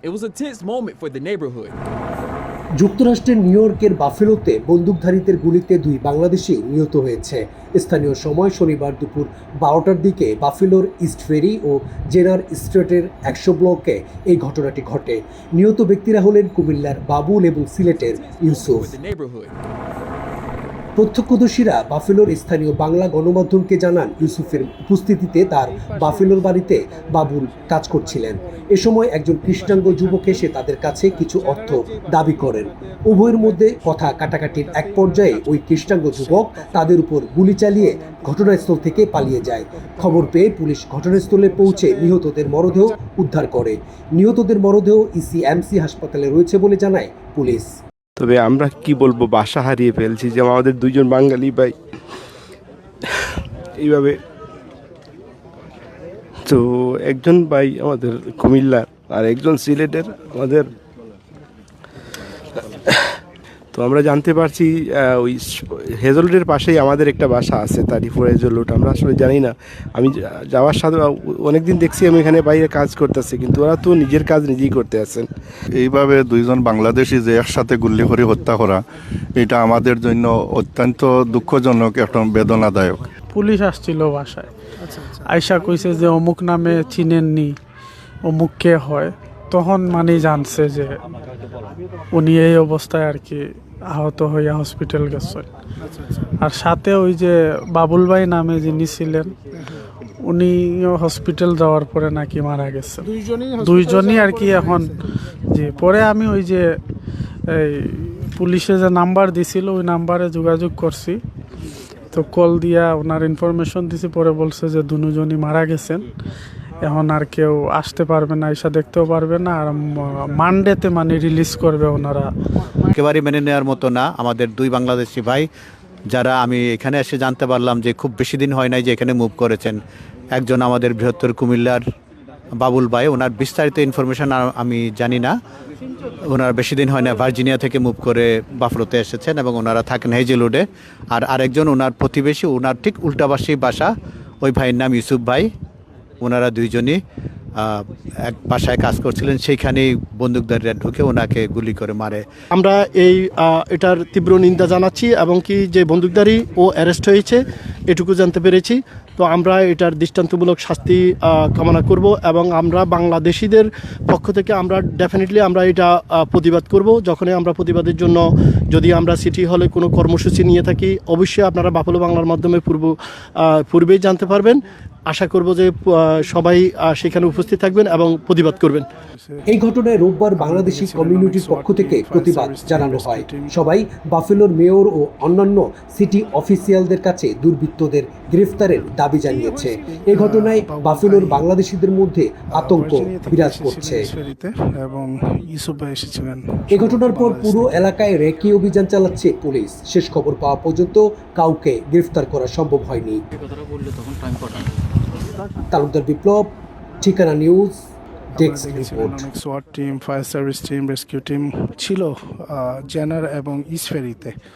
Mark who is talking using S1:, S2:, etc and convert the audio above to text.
S1: It was a tense moment for the neighborhood.
S2: যুক্তরাষ্ট্রের নিউ ইয়র্কের বাফেলোতে বন্দুকধারীদের গুলিতে দুই বাংলাদেশি নিহত হয়েছে স্থানীয় সময় শনিবার দুপুর বারোটার দিকে বাফেলোর ইস্ট ফেরি ও জেনার স্ট্রিটের একশো ব্লকে এই ঘটনাটি ঘটে নিহত ব্যক্তিরা হলেন কুমিল্লার বাবুল এবং সিলেটের ইউসুফ. প্রত্যক্ষদর্শীরা বাফেলোর স্থানীয় বাংলা গণমাধ্যমকে জানান ইউসুফের উপস্থিতিতে তার বাফেলোর বাড়িতে বাবুল কাজ করছিলেন। এ সময় একজন কৃষ্ণাঙ্গ যুবক এসে তাদের কাছে কিছু অর্থ দাবি করেন। উভয়ের মধ্যে কথা কাটাকাটির এক পর্যায়ে ওই কৃষ্ণাঙ্গ যুবক তাদের উপর গুলি চালিয়ে ঘটনাস্থল থেকে পালিয়ে যায়। খবর পেয়ে পুলিশ ঘটনাস্থলে পৌঁছে নিহতদের মরদেহ উদ্ধার করে। নিহতদের মরদেহ ইসিএমসি হাসপাতালে রয়েছে বলে জানায় পুলিশ।
S3: তবে আমরা কি বলব, বাসা হারিয়ে ফেলছি। যে আমাদের দুজন বাঙালি ভাই, এইভাবে। তো একজন ভাই আমাদের কুমিল্লার আর একজন সিলেটের আমাদের তো আমরা জানতে পারছি ওই হেজলুটের পাশেই আমাদের একটা বাসা আছে তারিফুর হেজলুট। আমরা আসলে জানি না। আমি যাওয়ার সাথে অনেকদিন দেখছি আমি এখানে বাইরে কাজ করতেছি কিন্তু ওরা তো নিজের কাজ নিজেই করতে আছেন।
S4: এইভাবে দুইজন বাংলাদেশি যে একসাথে গুল্লি করে হত্যা করা এটা আমাদের জন্য অত্যন্ত দুঃখজনক এবং বেদনাদায়ক।
S5: পুলিশ আসছিল বাসায়। আয়সা কইছে যে অমুক নামে চিনেননি অমুক কে হয়। তখন মানে জানছে যে উনি এই অবস্থায় আর কি আহত হইয়া হসপিটাল গেছে। আর সাথে ওই যে বাবুল ভাই নামে যিনি ছিলেন উনি হসপিটাল যাওয়ার পরে নাকি মারা গেছে। দুইজনই আর কি এখন জি পরে আমি ওই যে এই পুলিশে যে নাম্বার দিছিল ওই নাম্বারে যোগাযোগ করছি। তো কল দিয়া ওনার ইনফরমেশন দিছি পরে বলছে যে দুজনই মারা গেছেন। এখন আর কেউ আসতে পারবে না, এসে দেখতেও পারবে না, আর মানডেতে মানে রিলিজ করবে ওনারা।
S6: একেবারে মেনে নেওয়ার মতো না। আমাদের দুই বাংলাদেশি ভাই, যারা আমি এখানে এসে জানতে পারলাম যে খুব বেশি দিন হয় নাই যে এখানে মুভ করেছেন। একজন আমাদের বৃহত্তর কুমিল্লার বাবুল ভাই, ওনার বিস্তারিত ইনফরমেশন আমি জানি না। ওনার বেশি দিন হয় না ভার্জিনিয়া থেকে মুভ করে বাফলোতে এসেছেন এবং ওনারা থাকেন হেজেলুডে আর আরেকজন ওনার প্রতিবেশী, ওনার ঠিক উল্টাপাশি বাসা, ওই ভাইয়ের নাম ইউসুফ ভাই। ওনারা দুইজনই এক বাসায় কাজ করছিলেন, সেইখানেই বন্দুকধারীরা ঢুকে ওনাকে গুলি করে মারে।
S7: আমরা এই এটার তীব্র নিন্দা জানাচ্ছি এবং কি যে বন্দুকধারী ও অ্যারেস্ট হয়েছে, এটুকু জানতে পেরেছি। তো আমরা এটার দৃষ্টান্তমূলক শাস্তি কামনা করব এবং আমরা বাংলাদেশিদের পক্ষ থেকে আমরা ডেফিনেটলি আমরা এটা প্রতিবাদ করব। যখনই আমরা প্রতিবাদের জন্য যদি আমরা সিটি হলে কোনো কর্মসূচি নিয়ে থাকি, অবশ্যই আপনারা বাফলো বাংলার মাধ্যমে পূর্ব পূর্বেই জানতে পারবেন। আশা করব যে সবাই সেখানে উপস্থিত থাকবেন এবং প্রতিবাদ করবেন।
S2: এই ঘটনায় রোববার বাংলাদেশি কমিউনিটির পক্ষ থেকে প্রতিবাদ জানানো হয়। সবাই বাফেলোর মেয়র ও অন্যান্য সিটি অফিসিয়ালদের কাছে দুর্বৃত্তদের গ্রেফতারের দাবি জানিয়েছে। এ ঘটনায় বাফেলোর বাংলাদেশিদের মধ্যে আতঙ্ক বিরাজ করছে।
S5: এবং
S2: এ ঘটনার পর পুরো এলাকায় রেকি অভিযান চালাচ্ছে পুলিশ। শেষ খবর পাওয়া পর্যন্ত কাউকে গ্রেফতার করা সম্ভব হয়নি। তালুকদার বিপ্লব ঠিকানা নিউজ
S5: অনেক সোয়াট team fire service team rescue team ছিল জেনার এবং ইসফেরিতে